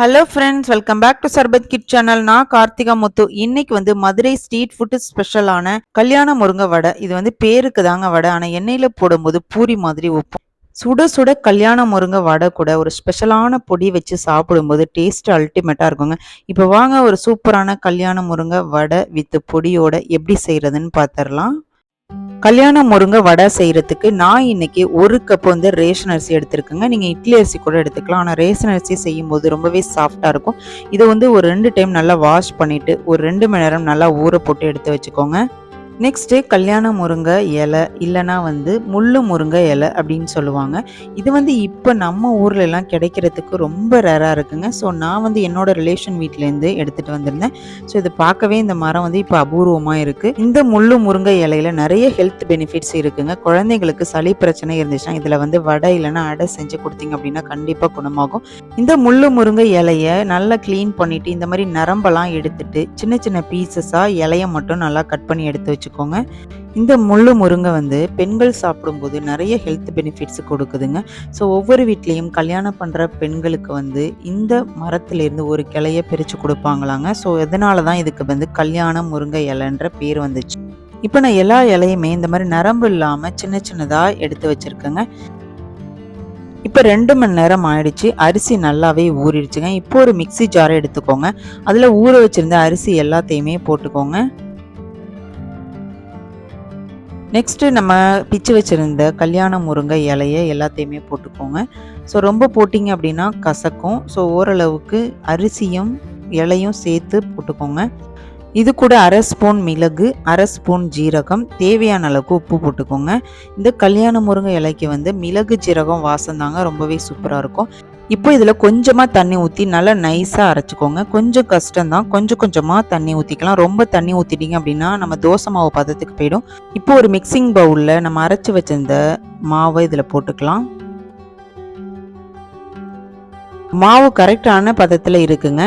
Hello friends welcome back to Sarbath kit channel நான் கார்த்திகா முத்து. இன்னைக்கு வந்து மதுரை ஸ்ட்ரீட் ஃபுட்டு ஸ்பெஷலான கல்யாண முருங்கை வடை. இது வந்து பேருக்கு தாங்க வடை. ஆனால் எண்ணெயில் போடும்போது பூரி மாதிரி உப்பும். சுட சுட கல்யாண முருங்கை வடை கூட ஒரு ஸ்பெஷலான பொடி வச்சு சாப்பிடும்போது டேஸ்ட் அல்டிமேட்டாக இருக்குங்க. இப்போ வாங்க ஒரு சூப்பரான கல்யாண முருங்கை வடை வித் பொடியோட எப்படி செய்கிறதுன்னு பார்த்துடலாம் கல்யாண முருங்கை வடை செய்கிறதுக்கு நான் இன்னைக்கு ஒரு கப் வந்து ரேஷன் அரிசி எடுத்துருக்கேங்க. நீங்கள் இட்லி அரிசி கூட எடுத்துக்கலாம். ஆனால் ரேஷன் அரிசி செய்யும்போது ரொம்பவே சாஃப்டாக இருக்கும். இதை வந்து ஒரு ரெண்டு டைம் நல்லா வாஷ் பண்ணிவிட்டு ஒரு ரெண்டு மணி நேரம் நல்லா ஊற போட்டு எடுத்து வச்சுக்கோங்க. நெக்ஸ்ட்டு கல்யாண முருங்கை இலை இல்லைனா வந்து முள்ளு முருங்கை இலை அப்படின்னு சொல்லுவாங்க. இது வந்து இப்போ நம்ம ஊரில் எல்லாம் கிடைக்கிறதுக்கு ரொம்ப ரேராக இருக்குங்க. ஸோ நான் வந்து என்னோட ரிலேஷன் வீட்டிலேருந்து எடுத்துகிட்டு வந்திருந்தேன். ஸோ இது பார்க்கவே இந்த மரம் வந்து இப்போ அபூர்வமாக இருக்குது இந்த முள்ளு முருங்கை இலையில நிறைய ஹெல்த் பெனிஃபிட்ஸ் இருக்குங்க. குழந்தைங்களுக்கு சளி பிரச்சனை இருந்துச்சுன்னா இதில் வந்து வடை இல்லைன்னா அடை செஞ்சு கொடுத்தீங்க அப்படின்னா கண்டிப்பாக குணமாகும். இந்த முள்ளு முருங்கை இலையை நல்லா க்ளீன் பண்ணிவிட்டு இந்த மாதிரி நரம்பெல்லாம் எடுத்துட்டு சின்ன சின்ன பீசஸாக இலையை மட்டும் நல்லா கட் பண்ணி எடுத்து வச்சுக்கோங்க. இந்த முள்ளு முருங்கை வந்து பெண்கள் சாப்பிடும்போது நிறைய ஹெல்த் பெனிஃபிட்ஸ் கொடுக்குதுங்க. ஸோ ஒவ்வொரு வீட்லேயும் கல்யாணம் பண்ணுற பெண்களுக்கு வந்து இந்த மரத்துலேருந்து ஒரு கிளைய பிரித்து கொடுப்பாங்களாங்க. ஸோ இதனால தான் இதுக்கு வந்து கல்யாண முருங்கை இலைன்ற பேர் வந்துச்சு. இப்போ நான் எல்லா இலையுமே இந்த மாதிரி நரம்பு இல்லாமல் சின்ன சின்னதாக எடுத்து வச்சுருக்கேங்க. இப்போ ரெண்டு மணி நேரம் ஆயிடுச்சு. அரிசி நல்லாவே ஊறிடுச்சுங்க. இப்போ ஒரு மிக்ஸி ஜாரை எடுத்துக்கோங்க. அதில் ஊற வச்சிருந்த அரிசி எல்லாத்தையுமே போட்டுக்கோங்க. நெக்ஸ்ட்டு நம்ம பிச்சு வச்சுருந்த கல்யாண முருங்கை இலையை எல்லாத்தையுமே போட்டுக்கோங்க. ஸோ ரொம்ப போட்டிங்க அப்படின்னா கசக்கும். ஸோ ஓரளவுக்கு அரிசியும் இலையும் சேர்த்து போட்டுக்கோங்க. இது கூட அரை ஸ்பூன் மிளகு அரை ஸ்பூன் ஜீரகம் தேவையான அளவுக்கு உப்பு போட்டுக்கோங்க. இந்த கல்யாண முருங்கை இலைக்கு வந்து மிளகு ஜீரகம் வாசம் தாங்க ரொம்பவே சூப்பராக இருக்கும். இப்போ இதில் கொஞ்சமாக தண்ணி ஊற்றி நல்லா நைஸாக அரைச்சிக்கோங்க. கொஞ்சம் கஷ்டம்தான். கொஞ்சம் கொஞ்சமாக தண்ணி ஊற்றிக்கலாம் ரொம்ப தண்ணி ஊற்றிட்டீங்க அப்படின்னா நம்ம தோசை மாவு பதத்துக்கு போயிடும். இப்போ ஒரு மிக்சிங் பவுலில் நம்ம அரைச்சி வச்சிருந்த மாவை இதில் போட்டுக்கலாம். மாவு கரெக்டான பதத்தில் இருக்குங்க.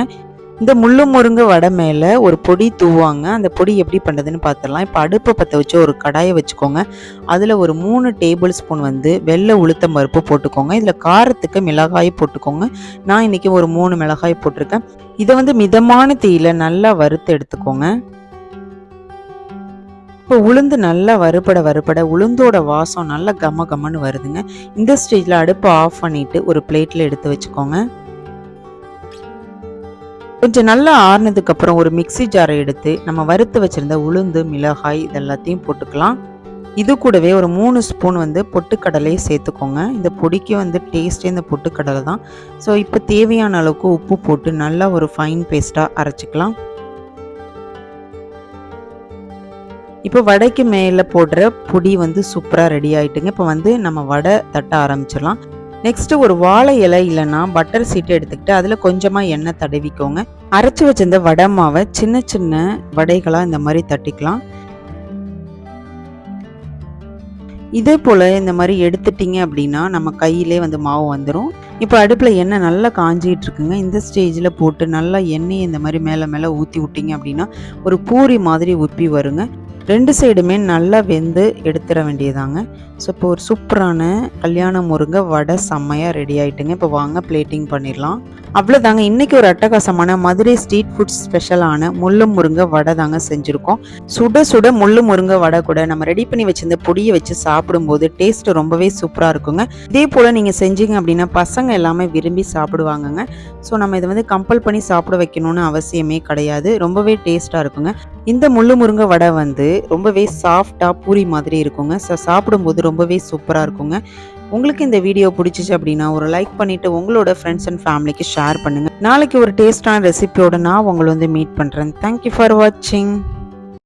இந்த முள்ளு முருங்கை வடை மேலே ஒரு பொடி தூவாங்க. அந்த பொடி எப்படி பண்ணுறதுன்னு பார்த்துடலாம் இப்போ அடுப்பை பற்ற வச்சு ஒரு கடாயை வச்சுக்கோங்க. அதில் ஒரு மூணு டேபிள் ஸ்பூன் வந்து வெள்ளை உளுத்தம் பருப்பு போட்டுக்கோங்க. இதில் காரத்துக்கு மிளகாய் போட்டுக்கோங்க. நான் இன்றைக்கி ஒரு மூணு மிளகாய் போட்டிருக்கேன். இதை வந்து மிதமான தீயில நல்லா வறுத்து எடுத்துக்கோங்க. இப்போ உளுந்து நல்லா வறுபட வறுபட உளுந்தோட வாசம் நல்லா கம கமன்னு வருதுங்க. இந்த ஸ்டேஜில் அடுப்பை ஆஃப் பண்ணிவிட்டு ஒரு பிளேட்டில் எடுத்து வச்சுக்கோங்க. கொஞ்சம் நல்லா ஆறுனதுக்கப்புறம் ஒரு மிக்ஸி ஜாரை எடுத்து நம்ம வறுத்து வச்சிருந்த உளுந்து மிளகாய் இதெல்லாத்தையும் போட்டுக்கலாம். இது கூடவே ஒரு மூணு ஸ்பூன் வந்து பொட்டுக்கடலையை சேர்த்துக்கோங்க. இந்த பொடிக்கு வந்து டேஸ்ட்டே இந்த பொட்டுக்கடலை தான். ஸோ இப்போ தேவையான அளவுக்கு உப்பு போட்டு நல்லா ஒரு ஃபைன் பேஸ்ட்டாக அரைச்சிக்கலாம். இப்போ வடைக்கு மேலே போடுற பொடி வந்து சூப்பராக ரெடி ஆகிட்டுங்க இப்போ வந்து நம்ம வடை தட்ட ஆரம்பிச்சிடலாம். நெக்ஸ்ட் ஒரு வாழை இலை இல்லைன்னா பட்டர் சீட்டை எடுத்துக்கிட்டு அதில் கொஞ்சமாக எண்ணெய் தடவிக்கோங்க. அரைச்சி வச்சிருந்த வடை மாவை சின்ன சின்ன வடைகளாக இந்த மாதிரி தட்டிக்கலாம். இதே போல் இந்த மாதிரி எடுத்துட்டிங்க அப்படின்னா நம்ம கையிலே வந்து மாவு வந்துடும் இப்போ அடுப்பில் எண்ணெய் நல்லா காஞ்சிகிட்டு இருக்குங்க. இந்த ஸ்டேஜில் போட்டு நல்லா எண்ணெயை இந்த மாதிரி மேலே மேலே ஊற்றி விட்டிங்க அப்படின்னா ஒரு பூரி மாதிரி உப்பி வருங்க. ரெண்டு சைடுமே நல்லா வெந்து எடுத்துட வேண்டியதாங்க. ஸோ இப்போ ஒரு சூப்பரான கல்யாண முருங்கை வடை செம்மையாக ரெடி ஆகிட்டுங்க இப்போ வாங்க பிளேட்டிங் பண்ணிடலாம். அவ்வளோதாங்க இன்றைக்கி ஒரு அட்டகாசமான மதுரை ஸ்ட்ரீட் ஃபுட் ஸ்பெஷலான முள்ளு முருங்கை வடை தாங்க செஞ்சுருக்கோம். சுட சுட முள்ளு முருங்கை வடை கூட நம்ம ரெடி பண்ணி வச்சிருந்த பொடியை வச்சு சாப்பிடும்போது டேஸ்ட் ரொம்பவே சூப்பராக இருக்குங்க. இதே போல் நீங்கள் செஞ்சீங்க அப்படின்னா பசங்க எல்லாமே விரும்பி சாப்பிடுவாங்கங்க. ஸோ நம்ம இதை வந்து கம்பல் பண்ணி சாப்பிட வைக்கணும்னு அவசியமே கிடையாது. ரொம்பவே டேஸ்ட்டாக இருக்குங்க. இந்த முள்ளு முருங்கை வடை வந்து ரொம்பவே சாஃப்டாக பூரி மாதிரி இருக்குங்க. ஸோ சாப்பிடும்போது ரொம்பவே சூப்பராக இருக்குங்க. உங்களுக்கு இந்த வீடியோ பிடிச்சிச்சு அப்படின்னா ஒரு லைக் பண்ணிவிட்டு உங்களோட ஃப்ரெண்ட்ஸ் அண்ட் ஃபேமிலிக்கு ஷேர் பண்ணுங்கள் நாளைக்கு ஒரு டேஸ்டான ரெசிபியோட நான் உங்களை வந்து மீட் பண்ணுறேன் தேங்க்யூ ஃபார் வாட்சிங்